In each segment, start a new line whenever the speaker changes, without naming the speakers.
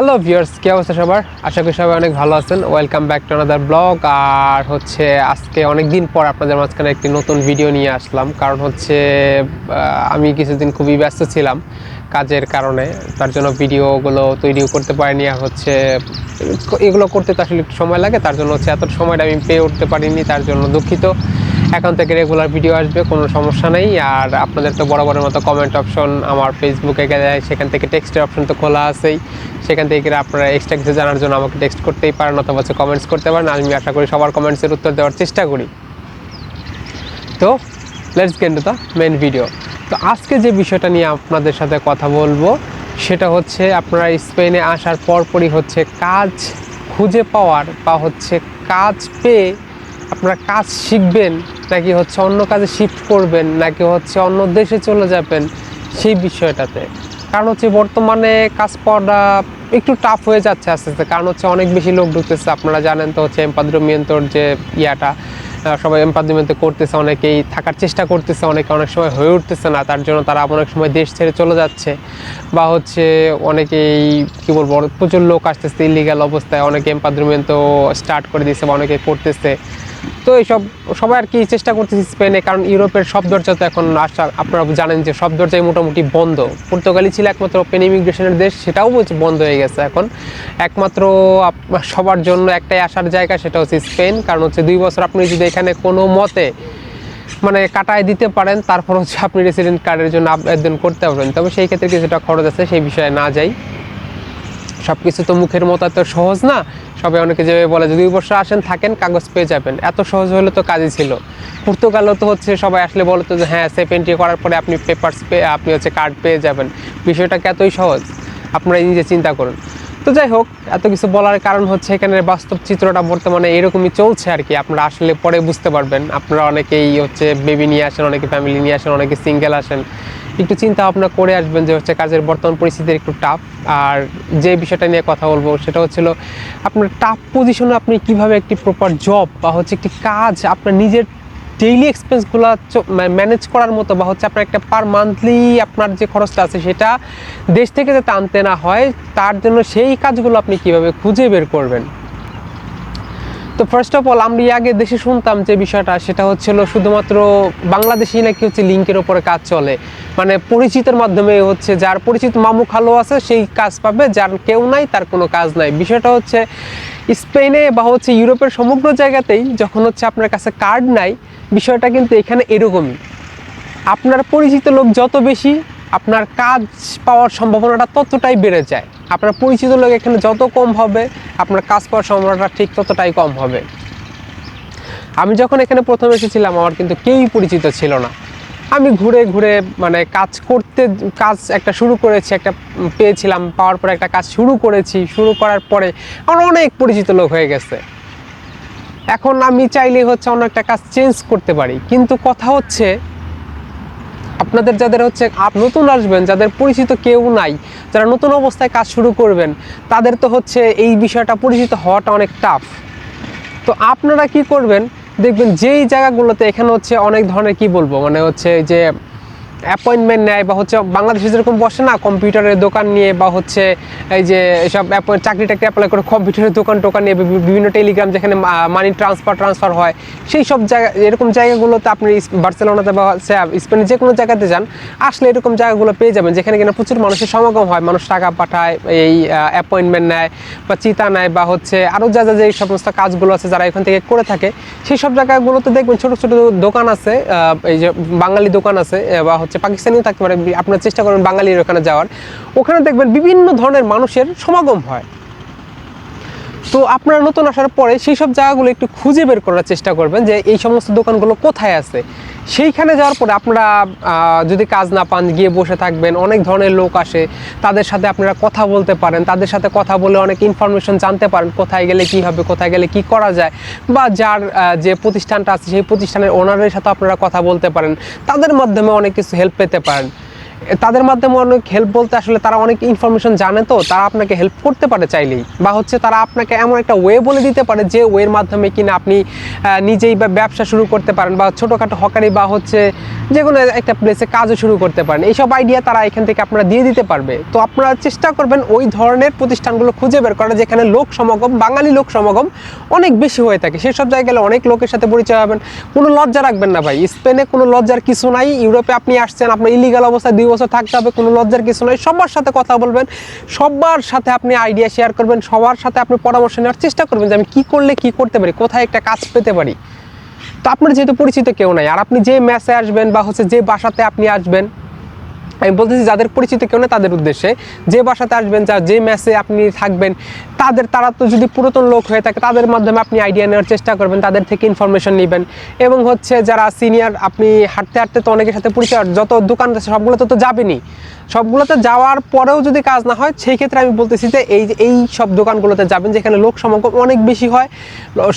Hello viewers কী অবস্থা সবার? আশা করি সবাই অনেক ভালো আছেন। Welcome back to another blog আর হচ্ছে আজকে অনেক দিন পর আপনাদের মাঝখানে একটি নতুন ভিডিও নিয়ে আসলাম। কারণ হচ্ছে আমি কিছুদিন খুবই ব্যস্ত ছিলাম কাজের কারণে। তার জন্য ভিডিওগুলো তৈরিও করতে পারিনি। আর হচ্ছে, এগুলো করতে তো আসলে একটু সময় লাগে। তার জন্য হচ্ছে এত সময়টা আমি পেয়ে উঠতে পারিনি। তার জন্য দুঃখিত। এখন থেকে রেগুলার ভিডিও আসবে, কোনো সমস্যা নেই। আর আপনাদের তো বরাবরের মতো কমেন্ট অপশন আমার ফেসবুকে গেলে, সেখান থেকে টেক্সটের অপশন তো খোলা আছেই। সেখান থেকে আপনারা এক্সট্রা কিছু জানার জন্য আমাকে টেক্সট করতেই পারেন অথবা হচ্ছে কমেন্টস করতে পারেন। আমি আশা করি সবার কমেন্টসের উত্তর দেওয়ার চেষ্টা করি। তো let's get to the main video তো আজকে যে বিষয়টা নিয়ে আপনাদের সাথে কথা বলব, সেটা হচ্ছে আপনারা স্পেনে আসার পরপরই হচ্ছে কাজ খুঁজে পাওয়ার বা হচ্ছে কাজ পেয়ে আপনারা কাজ শিখবেন নাকি হচ্ছে অন্য কাজে শিফট করবেন নাকি হচ্ছে অন্য দেশে চলে যাবেন সেই বিষয়টাতে? কারণ হচ্ছে বর্তমানে কাজ পাওয়াটা একটু টাফ হয়ে যাচ্ছে আস্তে আস্তে। কারণ হচ্ছে অনেক বেশি লোক ঢুকতেছে। আপনারা জানেন তো হচ্ছে এম্পাদ্রমিয়ন্তর যে ইয়াটা সবাই এম্পাদ্রমিয়ন্তে করতেছে, অনেকেই থাকার চেষ্টা করতেছে, অনেকে অনেক সময় হয়ে উঠতেছে না, তার জন্য তারা অনেক সময় দেশ ছেড়ে চলে যাচ্ছে। বা হচ্ছে অনেকেই, কী বলব, প্রচুর লোক আসতেছে ইলিগাল অবস্থায়, অনেকে এম্পাদ্রমিয়ন্ত স্টার্ট করে দিয়েছে বা অনেকে করতেছে। তো এইসব সবাই আর কি চেষ্টা করতেছি স্পেনে, কারণ ইউরোপের সব দরজা তো এখন আসা আপনারা জানেন যে সব দরজাই মোটামুটি বন্ধ। পর্তুগালি ছিল একমাত্র ওপেন ইমিগ্রেশনের দেশ, সেটাও বলছে বন্ধ হয়ে গেছে এখন। একমাত্র সবার জন্য একটাই আসার জায়গা সেটা হচ্ছে স্পেন, কারণ হচ্ছে দুই বছর আপনি যদি এখানে কোনো মতে মানে কাটায় দিতে পারেন, তারপর হচ্ছে আপনি রেসিডেন্ট কার্ডের জন্য আবেদন করতে পারবেন। তবে সেই ক্ষেত্রে কিছুটা খরচ আছে, সেই বিষয়ে না যাই। সব কিছু তো মুখের মতো এত সহজ না। সবাই অনেকে যেভাবে বলে যে দুই বছর আসেন, থাকেন, কাগজ পেয়ে যাবেন। এত সহজ হলে তো কাজই ছিল। পর্তুগালও তো হচ্ছে, সবাই আসলে বলতো যে হ্যাঁ সেফ এন্ট্রি করার পরে আপনি পেপারস পেয়ে, আপনি হচ্ছে কার্ড পেয়ে যাবেন। বিষয়টাকে এতই সহজ আপনারা নিজে চিন্তা করুন। তো যাই হোক, এত কিছু বলার কারণ হচ্ছে এখানের বাস্তব চিত্রটা বর্তমানে এরকমই চলছে আর কি। আপনারা আসলে পরে বুঝতে পারবেন। আপনারা অনেকেই হচ্ছে বেবি নিয়ে আসেন, অনেকে ফ্যামিলি নিয়ে আসেন, অনেকে সিঙ্গেল আসেন। একটু চিন্তা ভাবনা করে আসবেন যে হচ্ছে কাজের বর্তমান পরিস্থিতির একটু টাফ আর যে বিষয়টা নিয়ে কথা বলব সেটা হচ্ছিল আপনার টাফ পজিশনে আপনি কীভাবে একটি প্রপার জব বা হচ্ছে একটি কাজ আপনার নিজের ডেইলি এক্সপেন্সগুলো ম্যানেজ করার মতো বা হচ্ছে আপনার একটা পার মান্থলি আপনার যে খরচটা আছে সেটা দেশ থেকে যাতে আনতে না হয়, তার জন্য সেই কাজগুলো আপনি কীভাবে খুঁজে বের করবেন? তো ফার্স্ট অফ অল আমরা আগে দেশে শুনতাম যে বিষয়টা, সেটা হচ্ছিল শুধুমাত্র বাংলাদেশেই নাকি হচ্ছে লিঙ্কের ওপরে কাজ চলে। মানে পরিচিতের মাধ্যমে হচ্ছে যার পরিচিত মামু খালো আছে, সেই কাজ পাবে, যার কেউ নাই, তার কোনো কাজ নাই। বিষয়টা হচ্ছে স্পেনে বা হচ্ছে ইউরোপের সমগ্র জায়গাতেই যখন হচ্ছে আপনার কাছে কার্ড নাই, বিষয়টা কিন্তু এখানে এরকমই। আপনার পরিচিত লোক যত বেশি, আপনার কাজ পাওয়ার সম্ভাবনাটা ততটাই বেড়ে যায়। আপনার পরিচিত লোক এখানে যত কম হবে, আপনার কাজ পাওয়ার সম্ভাবনাটা ঠিক ততটাই কম হবে। আমি যখন এখানে প্রথম এসেছিলাম, আমার কিন্তু কেউই পরিচিত ছিল না। আমি ঘুরে ঘুরে মানে কাজ করতে, কাজ একটা শুরু করেছি, একটা পেয়েছিলাম, পাওয়ার পরে একটা কাজ শুরু করেছি, শুরু করার পরে আমার অনেক পরিচিত লোক হয়ে গেছে। এখন আমি চাইলে হচ্ছে অন্য একটা কাজ চেঞ্জ করতে পারি। কিন্তু কথা হচ্ছে আপনাদের যাদের হচ্ছে নতুন আসবেন, যাদের পরিচিত কেউ নাই, যারা নতুন অবস্থায় কাজ শুরু করবেন, তাদের তো হচ্ছে এই বিষয়টা পরিচিত হওয়াটা অনেক টাফ তো আপনারা কি করবেন? দেখবেন যেই জায়গাগুলোতে এখানে হচ্ছে অনেক ধরনের কি বলব? মানে হচ্ছে যে অ্যাপয়েন্টমেন্ট নেয় বা হচ্ছে বাংলাদেশে যেরকম বসে না কম্পিউটারের দোকান নিয়ে বা হচ্ছে এই যে সব চাকরি টাকরি অ্যাপ্লাই করে কম্পিউটারের দোকান টোকান নিয়ে বিভিন্ন টেলিগ্রাম যেখানে মানি ট্রান্সফার ট্রান্সফার হয়, সেই সব জায়গা এরকম জায়গাগুলোতে আপনি বার্সেলোনাতে বা স্পেনের যে কোনো জায়গাতে যান, আসলে এরকম জায়গাগুলো পেয়ে যাবেন যেখানে কিনা প্রচুর মানুষের সমাগম হয়। মানুষ টাকা পাঠায়, এই অ্যাপয়েন্টমেন্ট নেয় বা চিতা নেয় বা হচ্ছে আরও যা যা, যে সমস্ত কাজগুলো আছে যারা এখান থেকে করে থাকে, সেই সব জায়গাগুলোতে দেখবেন ছোটো ছোটো দোকান আছে এই যে বাঙালি দোকান আছে বা হচ্ছে পাকিস্তানিও থাকতে পারে আপনার চেষ্টা করবেন বাঙালির ওখানে যাওয়ার। ওখানে দেখবেন বিভিন্ন ধরনের মানুষের সমাগম হয়। তো আপনারা নতুন আসার পরে সেই সব জায়গাগুলো একটু খুঁজে বের করার চেষ্টা করবেন যে এই সমস্ত দোকানগুলো কোথায় আছে। সেইখানে যাওয়ার পরে আপনারা যদি কাজ না পান, গিয়ে বসে থাকবেন, অনেক ধরনের লোক আসে, তাদের সাথে আপনারা কথা বলতে পারেন, তাদের সাথে কথা বলে অনেক ইনফরমেশন জানতে পারেন, কোথায় গেলে কি হবে, কোথায় গেলে কি করা যায়, বা যার যে প্রতিষ্ঠানটা আছে, সেই প্রতিষ্ঠানের ওনারের সাথে আপনারা কথা বলতে পারেন, তাদের মাধ্যমে অনেক কিছু হেল্প পেতে পারেন। তাদের মাধ্যমে অনেক হেল্প বলতে আসলে তারা অনেক ইনফরমেশন জানে তো, তারা আপনাকে হেল্প করতে পারে চাইলেই। বা হচ্ছে তারা আপনাকে এমন একটা ওয়ে বলে দিতে পারে যে ওয়ের মাধ্যমে কিনা আপনি নিজেই বা ব্যবসা শুরু করতে পারেন বা ছোটোখাটো হকারি বা হচ্ছে যে কোনো একটা প্লেসে কাজও শুরু করতে পারেন। এইসব আইডিয়া তারা এখান থেকে আপনারা দিয়ে দিতে পারবে। তো আপনারা চেষ্টা করবেন ওই ধরনের প্রতিষ্ঠানগুলো খুঁজে বের করা যেখানে লোক সমাগম, বাঙালি লোক সমাগম অনেক বেশি হয়ে থাকে। সেসব জায়গায় গেলে অনেক লোকের সাথে পরিচয় হবেন। কোনো লজ্জা রাখবেন না ভাই। স্পেনে কোনো লজ্জার কিছু নাই। ইউরোপে আপনি আসছেন, আপনার ইলিগাল অবস্থায় দুই বছর থাকতে হবে, কোনো লজ্জার কিছু নাই। সবার সাথে কথা বলবেন, সবার সাথে আপনি আইডিয়া শেয়ার করবেন, সবার সাথে আপনি পরামর্শ নেওয়ার চেষ্টা করবেন যে আমি কী করলে কী করতে পারি, কোথায় একটা কাজ পেতে পারি। তো আপনার যেহেতু পরিচিত কেউ নাই, আর আপনি যে ম্যাচে আসবেন বা হচ্ছে যে বাসাতে আপনি আসবেন, আমি বলতেছি যাদের পরিচিত কেউ না তাদের উদ্দেশ্যে, যে বাসাতে আসবেন যা যে ম্যাচে আপনি থাকবেন তাদের, তারা তো যদি পুরাতন লোক হয়ে থাকে, তাদের মাধ্যমে আপনি আইডিয়া নেওয়ার চেষ্টা করবেন, তাদের থেকে ইনফরমেশন নেবেন। এবং হচ্ছে যারা সিনিয়র আপনি হাঁটতে হাঁটতে তো অনেকের সাথে পরিচয়, যত দোকান আছে, সবগুলোতে তো যাবেনই সবগুলোতে যাওয়ার পরেও যদি কাজ না হয়, সেই ক্ষেত্রে আমি বলতেছি যে এই এই সব দোকানগুলোতে যাবেন, যেখানে লোক সমাগম অনেক বেশি হয়।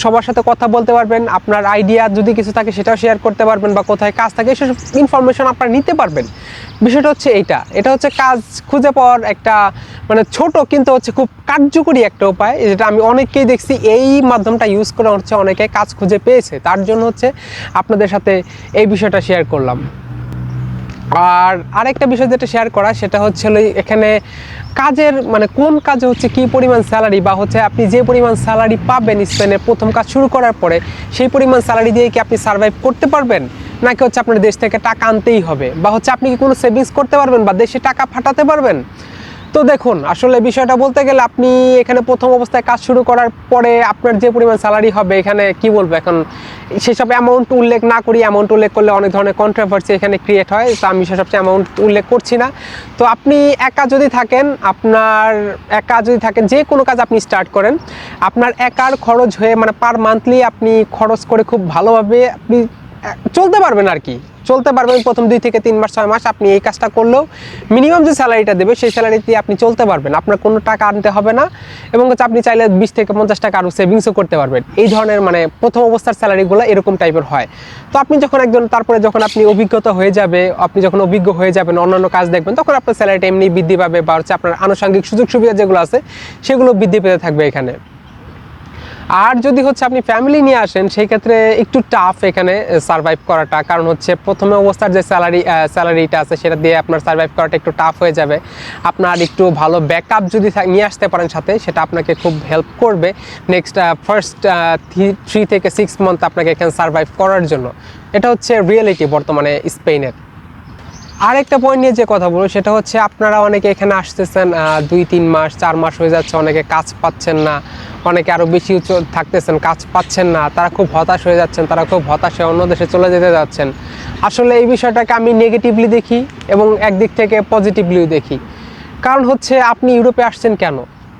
সবার সাথে কথা বলতে পারবেন, আপনার আইডিয়া যদি কিছু থাকে, সেটাও শেয়ার করতে পারবেন বা কোথায় কাজ থাকে, সেসব ইনফরমেশন আপনারা নিতে পারবেন। বিষয়টা হচ্ছে এইটা। এটা হচ্ছে কাজ খুঁজে পাওয়ার একটা মানে ছোট, কিন্তু হচ্ছে খুব কার্যকরী একটা উপায় যেটা আমি অনেককেই দেখছি, এই মাধ্যমটা ইউজ করে হচ্ছে অনেকে কাজ খুঁজে পেয়েছে। তার জন্য হচ্ছে আপনাদের সাথে এই বিষয়টা শেয়ার করলাম। আর আরেকটা বিষয় যেটা শেয়ার করা, সেটা হচ্ছে এখানে কাজের মানে কোন কাজে হচ্ছে কি পরিমাণ স্যালারি বা হচ্ছে আপনি যে পরিমাণ স্যালারি পাবেন স্পেনে প্রথম কাজ শুরু করার পরে, সেই পরিমাণ স্যালারি দিয়ে কি আপনি সার্ভাইভ করতে পারবেন? নাকি হচ্ছে আপনার দেশ থেকে টাকা আনতেই হবে? বা হচ্ছে আপনি কি কোনো সেভিংস করতে পারবেন বা দেশে টাকা ফাটাতে পারবেন? তো দেখুন, আসলে বিষয়টা বলতে গেলে আপনি এখানে প্রথম অবস্থায় কাজ শুরু করার পরে আপনার যে পরিমাণ স্যালারি হবে, এখানে কি বলব? এখন সেসব অ্যামাউন্ট উল্লেখ না করি অ্যামাউন্ট উল্লেখ করলে অনেক ধরনের কন্ট্রোভার্সি এখানে ক্রিয়েট হয়, তো আমি সেসব অ্যামাউন্ট উল্লেখ করছি না। তো আপনি একা যদি থাকেন, আপনার একা যদি থাকেন, যে কোনো কাজ আপনি স্টার্ট করেন, আপনার একার খরচ হয়ে মানে পার মান্থলি আপনি খরচ করে খুব ভালোভাবে আপনি চলতে পারবেন আর কি। চলতে পারবেন প্রথম দুই থেকে তিন মাস, ছয় মাস আপনি এই কাজটা করলেও মিনিমাম যে স্যালারিটা দেবে সেই স্যালারি দিয়ে আপনি চলতে পারবেন। আপনার কোনো টাকা আনতে হবে না এবং হচ্ছে আপনি চাইলে বিশ থেকে পঞ্চাশ টাকা আরও সেভিংসও করতে পারবেন। এই ধরনের মানে প্রথম অবস্থার স্যালারিগুলো এরকম টাইপের হয়। তো আপনি যখন একজন, তারপরে যখন আপনি অভিজ্ঞতা হয়ে যাবে, আপনি যখন অভিজ্ঞ হয়ে যাবেন, অন্যান্য কাজ দেখবেন, তখন আপনার স্যালারিটা এমনি বৃদ্ধি পাবে বা হচ্ছে আপনার আনুষঙ্গিক সুযোগ সুবিধা যেগুলো আছে, সেগুলো বৃদ্ধি পেতে থাকবে এখানে। আর যদি হচ্ছে আপনি ফ্যামিলি নিয়ে আসেন সেই ক্ষেত্রে একটু টাফ এখানে সার্ভাইভ করাটা। কারণ হচ্ছে প্রথমে অবস্থার যে স্যালারি স্যালারিটা আছে, সেটা দিয়ে আপনার সার্ভাইভ করাটা একটু টাফ হয়ে যাবে। আপনার একটু ভালো ব্যাকআপ যদি নিয়ে আসতে পারেন সাথে, সেটা আপনাকে খুব হেল্প করবে নেক্সট ফার্স্ট থ্রি থেকে সিক্স মান্থ আপনাকে এখানে সার্ভাইভ করার জন্য। এটা হচ্ছে রিয়েলিটি বর্তমানে স্পেনের। আরেকটা পয়েন্ট নিয়ে যে কথা বলব, সেটা হচ্ছে আপনারা অনেকে এখানে আসতেছেন দুই, তিন মাস, চার মাস হয়ে যাচ্ছে, অনেকে কাজ পাচ্ছেন না, অনেকে আরও বেশি থাকতেছেন, কাজ পাচ্ছেন না, তারা খুব হতাশ হয়ে যাচ্ছেন, তারা খুব হতাশে অন্য দেশে চলে যেতে যাচ্ছেন। আসলে এই বিষয়টাকে আমি নেগেটিভলি দেখি এবং একদিক থেকে পজিটিভলিও দেখি। কারণ হচ্ছে আপনি ইউরোপে আসছেন কেন?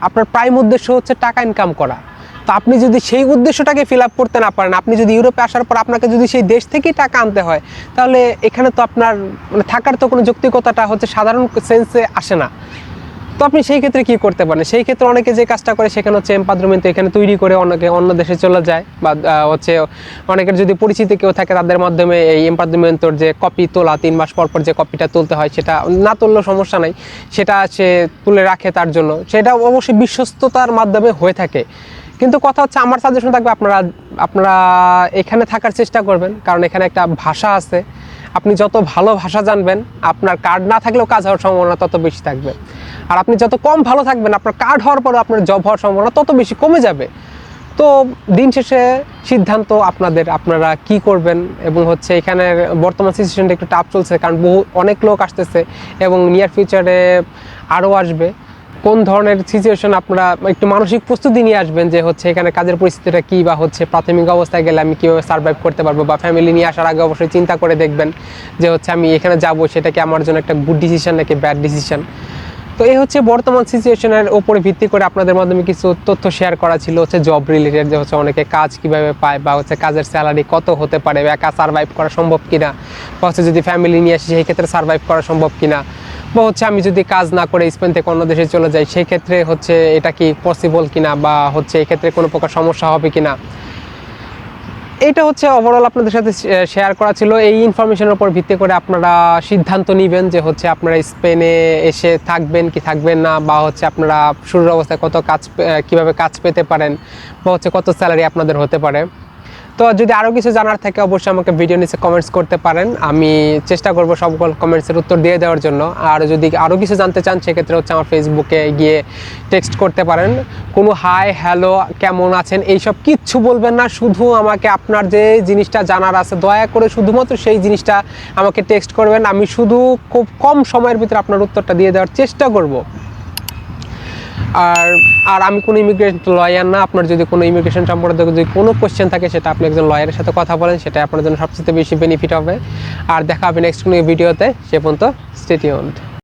আপনার প্রাইম উদ্দেশ্য হচ্ছে টাকা ইনকাম করা। তো আপনি যদি সেই উদ্দেশ্যটাকে ফিল আপ করতে না পারেন, আপনি যদি ইউরোপে আসার পর আপনাকে যদি সেই দেশ থেকেই টাকা আনতে হয়, তাহলে এখানে তো আপনার মানে থাকার তো কোনো যৌক্তিকতাটা হচ্ছে সাধারণ সেন্সে আসে না। তো আপনি সেই ক্ষেত্রে কি করতে পারেন? সেই ক্ষেত্রে অনেকে যে কাজটা করে সেখানে হচ্ছে এম্পাদ্রমেন্ট এখানে তৈরি করে অনেকে অন্য দেশে চলে যায় বা হচ্ছে অনেকের যদি পরিচিতি কেউ থাকে তাদের মাধ্যমে এই এম্পাদ্রমেন্টর যে কপি তোলা, তিন মাস পর পর যে কপিটা তুলতে হয় সেটা না তুললেও সমস্যা নাই। সেটা সে তুলে রাখে তার জন্য। সেটা অবশ্যই বিশ্বস্ততার মাধ্যমে হয়ে থাকে। কিন্তু কথা হচ্ছে আমার সাজেশন থাকবে আপনারা আপনারা এখানে থাকার চেষ্টা করবেন। কারণ এখানে একটা ভাষা আছে। আপনি যত ভালো ভাষা জানবেন, আপনার কার্ড না থাকলেও কাজ হওয়ার সম্ভাবনা তত বেশি থাকবে। আর আপনি যত কম ভালো থাকবেন, আপনার কার্ড হওয়ার পরে আপনার জব হওয়ার সম্ভাবনা তত বেশি কমে যাবে। তো দিন শেষে সিদ্ধান্ত আপনাদের, আপনারা কি করবেন এবং হচ্ছে এখানে বর্তমান সিচুয়েশনটা একটু টাফ চলছে, কারণ বহু, অনেক লোক আসতেছে এবং নিয়ার ফিউচারে আরও আসবে। কোন ধরনের সিচুয়েশন আপনারা একটু মানসিক প্রস্তুতি নিয়ে আসবেন যে হচ্ছে এখানে কাজের পরিস্থিতিটা কী বা হচ্ছে প্রাথমিক অবস্থায় গেলে আমি কীভাবে সার্ভাইভ করতে পারব বা ফ্যামিলি নিয়ে আসার আগে অবশ্যই চিন্তা করে দেখবেন যে হচ্ছে আমি এখানে যাব, সেটা কি আমার জন্য একটা গুড ডিসিশন নাকি ব্যাড ডিসিশন তো এই হচ্ছে বর্তমান সিচুয়েশনের উপরে ভিত্তি করে আপনাদের মাধ্যমে কিছু তথ্য শেয়ার করা ছিল হচ্ছে জব রিলেটেড যে হচ্ছে অনেকে কাজ কীভাবে পায় বা হচ্ছে কাজের স্যালারি কত হতে পারে বা একা সার্ভাইভ করা সম্ভব কিনা বা হচ্ছে যদি ফ্যামিলি নিয়ে আসি, সেই ক্ষেত্রে সার্ভাইভ করা সম্ভব কিনা? বা হচ্ছে আমি যদি কাজ না করে স্পেন থেকে অন্য দেশে চলে যাই, সেই ক্ষেত্রে হচ্ছে এটা কি পসিবল কিনা বা হচ্ছে এই ক্ষেত্রে কোনো প্রকার সমস্যা হবে কিনা? এটা হচ্ছে ওভারঅল আপনাদের সাথে শেয়ার করা ছিল। এই ইনফরমেশনের উপর ভিত্তি করে আপনারা সিদ্ধান্ত নেবেন যে হচ্ছে আপনারা স্পেনে এসে থাকবেন কি থাকবেন না, বা হচ্ছে আপনারা শুরুর অবস্থায় কত কাজ কীভাবে কাজ পেতে পারেন, বা হচ্ছে কত স্যালারি আপনাদের হতে পারে। তো যদি আরও কিছু জানার থাকে, অবশ্যই আমাকে ভিডিও নিচে কমেন্টস করতে পারেন। আমি চেষ্টা করব সকল কমেন্টসের উত্তর দিয়ে দেওয়ার জন্য। আর যদি আরও কিছু জানতে চান, সেক্ষেত্রে হচ্ছে আমার ফেসবুকে গিয়ে টেক্সট করতে পারেন। কোনো হাই হ্যালো কেমন আছেন, এইসব কিচ্ছু বলবেন না। শুধু আমাকে আপনার যে জিনিসটা জানার আছে, দয়া করে শুধুমাত্র সেই জিনিসটা আমাকে টেক্সট করবেন। আমি শুধু খুব কম সময়ের ভিতরে আপনার উত্তরটা দিয়ে দেওয়ার চেষ্টা করব। আর আর আমি কোনো ইমিগ্রেশন লয়ার না, আপনার যদি কোনো ইমিগ্রেশন সম্পর্কে যদি কোনো কোয়েশ্চেন থাকে, সেটা আপনি একজন লয়ারের সাথে কথা বলেন সেটা আপনার জন্য সবচেয়ে বেশি বেনিফিট হবে। আর দেখা হবে নেক্সট কোনো ভিডিওতে সে পর্যন্ত স্টেটিউন্ড